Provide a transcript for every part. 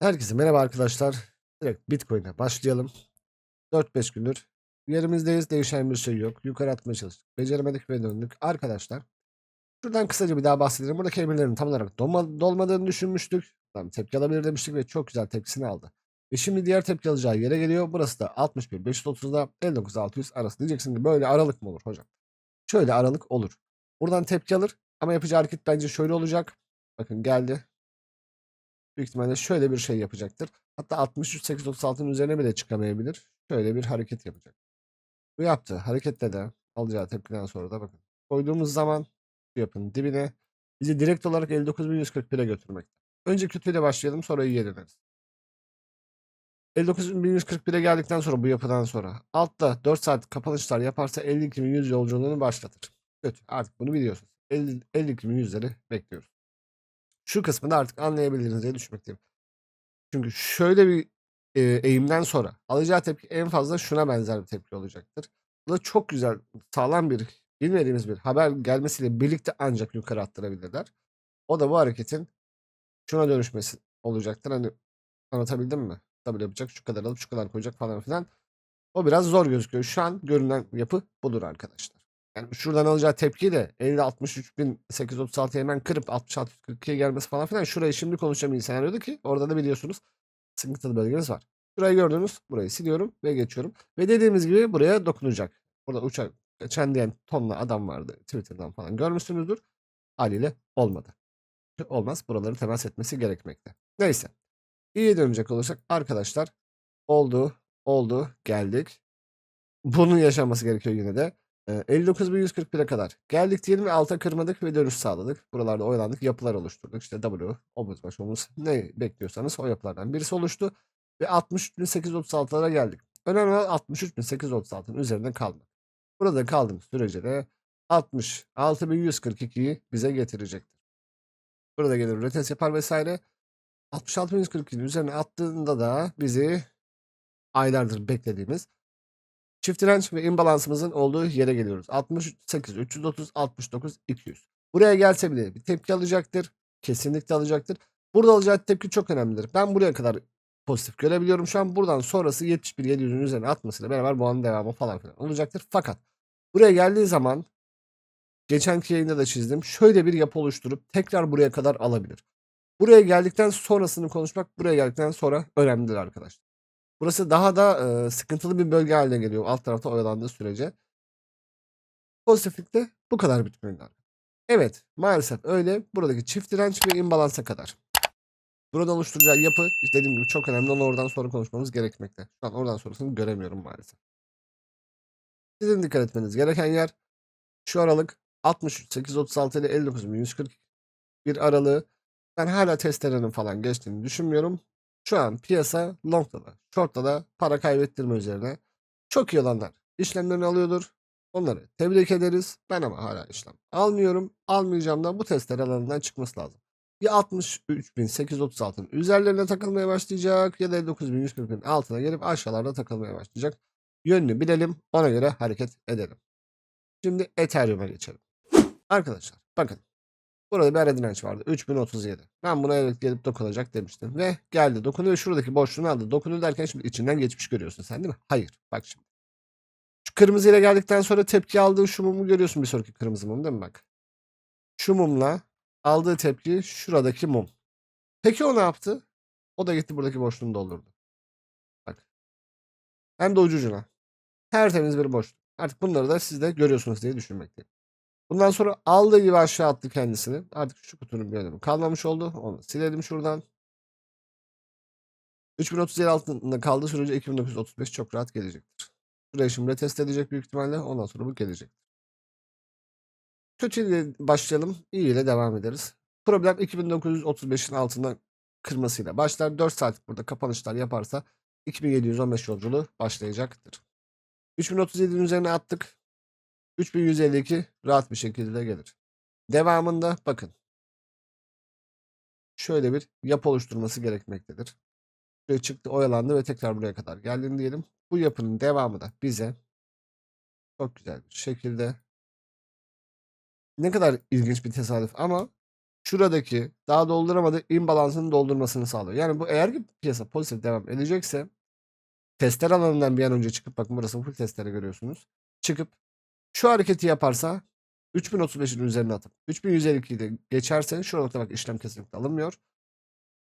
Herkese merhaba arkadaşlar. Direkt Bitcoin'e başlayalım. 4-5 gündür yerimizdeyiz. Değişen bir şey yok. Yukarı atmaya çalıştık. Beceremedik ve döndük. Arkadaşlar şuradan kısaca bir daha bahsedelim. Buradaki emirlerin tam olarak dolma, dolmadığını düşünmüştük. Tamam, tepki alabilir demiştik ve çok güzel tepkisini aldı. Ve şimdi diğer tepki alacağı yere geliyor. Burası da 61 530'da 59 600 arası. Diyeceksin ki böyle aralık mı olur hocam? Şöyle aralık olur. Buradan tepki alır ama yapacağı hareket bence şöyle olacak. Bakın geldi. Büyük ihtimalle şöyle bir şey yapacaktır. Hatta 63-836'nın üzerine bile çıkamayabilir. Şöyle bir hareket yapacak. Bu yaptı. Harekette de alacağı tepkiden sonra da bakın. Koyduğumuz zaman yapın dibine bizi direkt olarak 59.141'e götürmekte. Önce kötüyle başlayalım sonra iyiye döneriz. 59.141'e geldikten sonra bu yapıdan sonra altta 4 saat kapanışlar yaparsa 52.100 yolculuğunu başlatır. Kötü. Artık bunu biliyorsunuz. 50 52.100'leri bekliyoruz. Şu kısmını artık anlayabilirsiniz diye düşünmekteyim. Çünkü şöyle bir e, eğimden sonra alacağı tepki en fazla şuna benzer bir tepki olacaktır. Bu da çok güzel, sağlam bir, bilmediğimiz bir haber gelmesiyle birlikte ancak yukarı attırabilirler. O da bu hareketin şuna dönüşmesi olacaktır. Hani anlatabildim mi? Tabii yapacak, şu kadar alıp şu kadar koyacak falan filan. O biraz zor gözüküyor. Şu an görünen yapı budur arkadaşlar. Yani şuradan alacağı tepkiyi de 50 63 bin 836 hemen kırıp 66 42'ye gelmesi falan filan şurayı şimdi konuşacağım iyi senaryoda ki orada da biliyorsunuz sıkıntılı bölgemiz var. Şurayı gördünüz. Burayı siliyorum ve geçiyorum. Ve dediğimiz gibi buraya dokunacak. Burada uçak geçen diyen tonla adam vardı. Twitter'dan falan görmüşsünüzdür. Haliyle olmadı. Olmaz. Buraları temas etmesi gerekmekte. Neyse. İyiye dönecek olursak arkadaşlar oldu, oldu, geldik. Bunun yaşanması gerekiyor yine de. Ee, 59.141'e kadar geldik diyelim ve alta kırmadık ve dönüş sağladık. Buralarda oyalandık, yapılar oluşturduk. İşte W, omuz baş omuz ne bekliyorsanız o yapılardan birisi oluştu. Ve 63.836'lara geldik. Önemli olan 63.836'nın üzerinde kalmak. Burada kaldığımız sürece de 66.142'yi bize getirecektir. Burada gelir retest yapar vesaire. 66.142'nin üzerine attığında da bizi aylardır beklediğimiz Çift direnç ve imbalansımızın olduğu yere geliyoruz. 68, 330, 69, 200. Buraya gelse bile bir tepki alacaktır. Kesinlikle alacaktır. Burada alacağı tepki çok önemlidir. Ben buraya kadar pozitif görebiliyorum şu an. Buradan sonrası 71, 700'ün üzerine atmasıyla beraber bu anın devamı falan filan olacaktır. Fakat buraya geldiği zaman geçenki yayında da çizdim. Şöyle bir yapı oluşturup tekrar buraya kadar alabilir. Buraya geldikten sonrasını konuşmak buraya geldikten sonra önemlidir arkadaşlar. Burası daha da e, sıkıntılı bir bölge haline geliyor alt tarafta oyalandığı sürece. Pozitiflikte bu kadar Bitcoin'ler. Evet maalesef öyle. Buradaki çift direnç ve imbalansa kadar. Burada oluşturacağı yapı işte dediğim gibi çok önemli. Onu oradan sonra konuşmamız gerekmekte. Şu an oradan sonrasını göremiyorum maalesef. Sizin dikkat etmeniz gereken yer şu aralık 63.836 ile 59.140 bir aralığı. Ben hala testlerin falan geçtiğini düşünmüyorum. Şu an piyasa long'da da, short'ta da para kaybettirme üzerine. Çok iyi olanlar işlemlerini alıyordur. Onları tebrik ederiz. Ben ama hala işlem almıyorum. Almayacağım da bu testler alanından çıkması lazım. Ya 63.836'ın üzerlerine takılmaya başlayacak ya da 59.140'ın altına gelip aşağılarda takılmaya başlayacak. Yönünü bilelim ona göre hareket edelim. Şimdi Ethereum'a geçelim. Arkadaşlar bakın Burada bir ara direnç vardı. 3037. Ben buna evet gelip dokunacak demiştim. Ve geldi dokunuyor. Şuradaki boşluğunu aldı. Dokunuyor derken şimdi içinden geçmiş görüyorsun sen değil mi? Hayır. Bak şimdi. Şu kırmızı ile geldikten sonra tepki aldığı şu mumu görüyorsun bir sonraki kırmızı mum değil mi bak. Şu mumla aldığı tepki şuradaki mum. Peki o ne yaptı? O da gitti buradaki boşluğunu doldurdu. Bak. Hem de ucucuna. Tertemiz bir boşluk. Artık bunları da siz de görüyorsunuz diye düşünmekteyim. Bundan sonra aldığı gibi aşağı attı kendisini. Artık şu kutunun bir önemi kalmamış oldu. Onu silelim şuradan. 3037 altında kaldığı sürece 2935 çok rahat gelecektir. Şurayı şimdi retest edecek büyük ihtimalle. Ondan sonra bu gelecektir. Kötü ile başlayalım. İyi ile devam ederiz. Problem 2935'in altından kırmasıyla başlar. 4 saat burada kapanışlar yaparsa 2715 yolculuğu başlayacaktır. 3037'nin üzerine attık. 3152 rahat bir şekilde gelir. Devamında bakın. Şöyle bir yapı oluşturması gerekmektedir. Şuraya çıktı oyalandı ve tekrar buraya kadar geldiğini diyelim. Bu yapının devamı da bize çok güzel bir şekilde ne kadar ilginç bir tesadüf ama şuradaki daha dolduramadığı imbalansını doldurmasını sağlıyor. Yani bu eğer ki piyasa pozitif devam edecekse tester alanından bir an önce çıkıp bakın burası full testere görüyorsunuz. Çıkıp şu hareketi yaparsa 3035'in üzerine atıp 3152'yi de geçerse şu nokta bak işlem kesinlikle alınmıyor.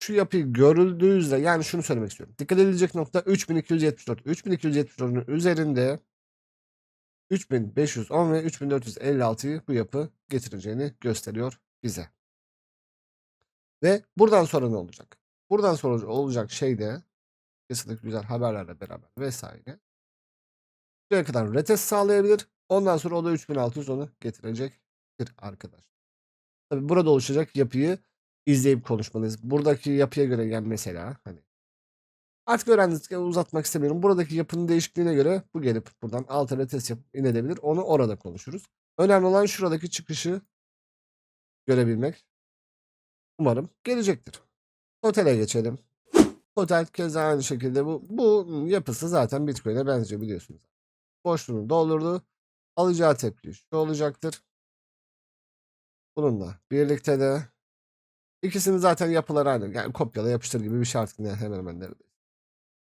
Şu yapıyı görüldüğü yani şunu söylemek istiyorum. Dikkat edilecek nokta 3274. 3274'ün üzerinde 3510 ve 3456'yı bu yapı getireceğini gösteriyor bize. Ve buradan sonra ne olacak? Buradan sonra olacak şey de kesinlikle güzel haberlerle beraber vesaire. Buraya kadar retest sağlayabilir. Ondan sonra o da 3600 onu getirecektir arkadaş. Tabi burada oluşacak yapıyı izleyip konuşmalıyız. Buradaki yapıya göre yani mesela hani artık öğrendiniz uzatmak istemiyorum. Buradaki yapının değişikliğine göre bu gelip buradan altına retest yapıp inebilir. Onu orada konuşuruz. Önemli olan şuradaki çıkışı görebilmek. Umarım gelecektir. Otele geçelim. Otel keza aynı şekilde bu, bu yapısı zaten Bitcoin'e benziyor biliyorsunuz. Boşluğunu doldurdu. Alacağı tepki şu olacaktır. Bununla birlikte de ikisinin zaten yapıları aynı. Yani kopyala yapıştır gibi bir şey artık ne hemen hemen neredeyse.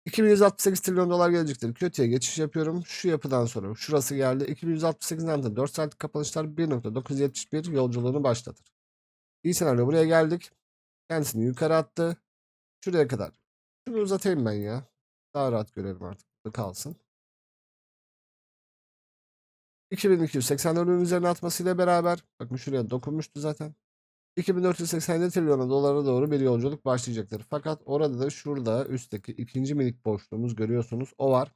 2168 trilyon dolar gelecektir. Kötüye geçiş yapıyorum. Şu yapıdan sonra şurası geldi. 2168'den de 4 saatlik kapanışlar 1.971 yolculuğunu başlatır. İyi senaryo buraya geldik. Kendisini yukarı attı. Şuraya kadar. Şunu uzatayım ben ya. Daha rahat görelim artık. Kalsın. 2284'ün üzerine atmasıyla beraber bakın şuraya dokunmuştu zaten. 2487 trilyona dolara doğru bir yolculuk başlayacaktır. Fakat orada da şurada üstteki ikinci minik boşluğumuz görüyorsunuz. O var.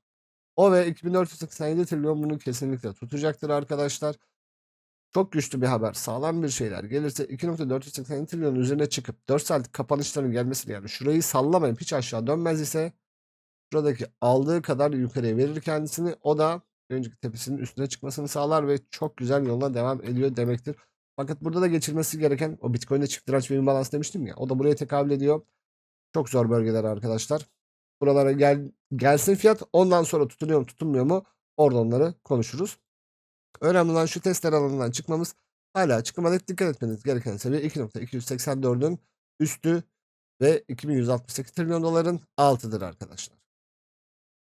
O ve 2487 trilyon bunu kesinlikle tutacaktır arkadaşlar. Çok güçlü bir haber. Sağlam bir şeyler gelirse 2.487 trilyonun üzerine çıkıp 4 saatlik kapanışların gelmesini yani şurayı sallamayıp hiç aşağı dönmez ise şuradaki aldığı kadar yukarıya verir kendisini. O da önceki tepesinin üstüne çıkmasını sağlar ve çok güzel yoluna devam ediyor demektir. Fakat burada da geçirmesi gereken o Bitcoin'de çift direnç ve imbalans demiştim ya. O da buraya tekabül ediyor. Çok zor bölgeler arkadaşlar. Buralara gel, gelsin fiyat. Ondan sonra tutunuyor mu tutunmuyor mu? Orada onları konuşuruz. Önemli olan şu testler alanından çıkmamız. Hala çıkmadık. Dikkat etmeniz gereken seviye 2.284'ün üstü ve 2168 trilyon doların altıdır arkadaşlar.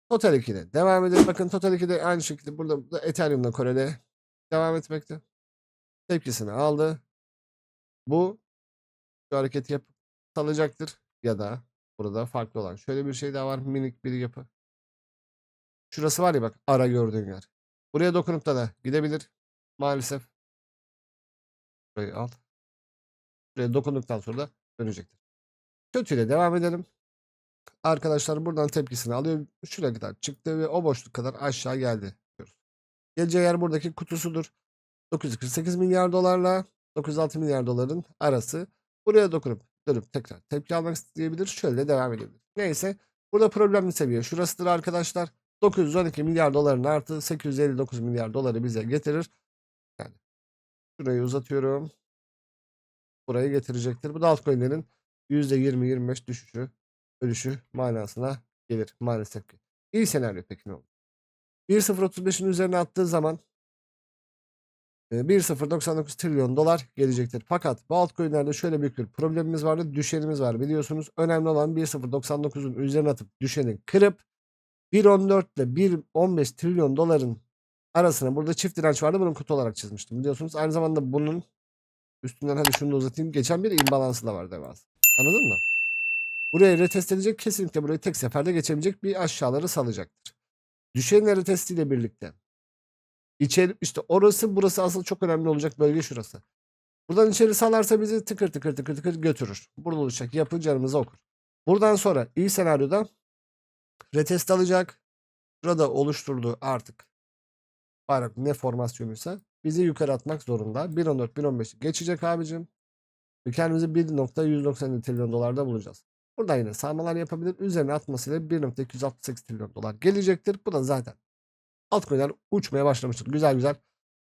Total 2'de devam edelim. Bakın Total 2'de aynı şekilde burada, burada Ethereum'la Koreli devam etmekte. Tepkisini aldı. Bu şu hareketi yapıp salacaktır. Ya da burada farklı olan şöyle bir şey daha var. Minik bir yapı. Şurası var ya bak ara gördüğün yer. Buraya dokunup da da gidebilir. Maalesef. Burayı al. Buraya dokunduktan sonra da dönecektir. Kötüyle devam edelim. Arkadaşlar buradan tepkisini alıyor. Şuraya kadar çıktı ve o boşluk kadar aşağı geldi. diyoruz. Geleceği yer buradaki kutusudur. 948 milyar dolarla 906 milyar doların arası. Buraya dokunup dönüp tekrar tepki almak isteyebilir. Şöyle de devam edebilir. Neyse. Burada problemli seviye şurasıdır arkadaşlar. 912 milyar doların artı 859 milyar doları bize getirir. Yani şurayı uzatıyorum. Burayı getirecektir. Bu da altcoin'lerin %20-25 düşüşü, ölüşü manasına gelir maalesef ki. İyi senaryo peki ne olur? 1.035'in üzerine attığı zaman 1.099 trilyon dolar gelecektir. Fakat bu altcoin'lerde şöyle büyük bir problemimiz vardı. Düşenimiz var biliyorsunuz. Önemli olan 1.099'un üzerine atıp düşeni kırıp 1.14 ile 1.15 trilyon doların arasına burada çift direnç vardı. Bunu kutu olarak çizmiştim biliyorsunuz. Aynı zamanda bunun üstünden hadi şunu da uzatayım. Geçen bir imbalansı da var devasa. Anladın mı? Burayı retest edecek. Kesinlikle burayı tek seferde geçebilecek bir aşağıları salacaktır. Düşen retestiyle birlikte. İçeri işte orası burası asıl çok önemli olacak bölge şurası. Buradan içeri salarsa bizi tıkır tıkır tıkır tıkır götürür. Burada olacak yapı canımızı okur. Buradan sonra iyi senaryoda retest alacak. Burada oluşturduğu artık bayrak ne formasyonuysa bizi yukarı atmak zorunda. 1.14 1.15'i geçecek abicim. Ve kendimizi 1.190 trilyon dolarda bulacağız. Buradan yine sağmalar yapabilir. Üzerine atmasıyla 1.268 trilyon dolar gelecektir. Bu da zaten altcoin'ler uçmaya başlamıştır. Güzel güzel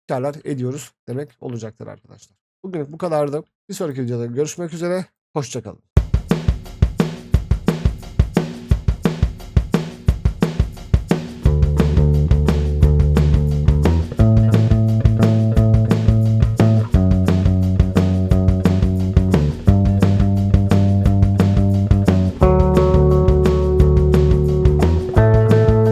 karlar ediyoruz demek olacaktır arkadaşlar. Bugün bu kadardı. Bir sonraki videoda görüşmek üzere. Hoşçakalın.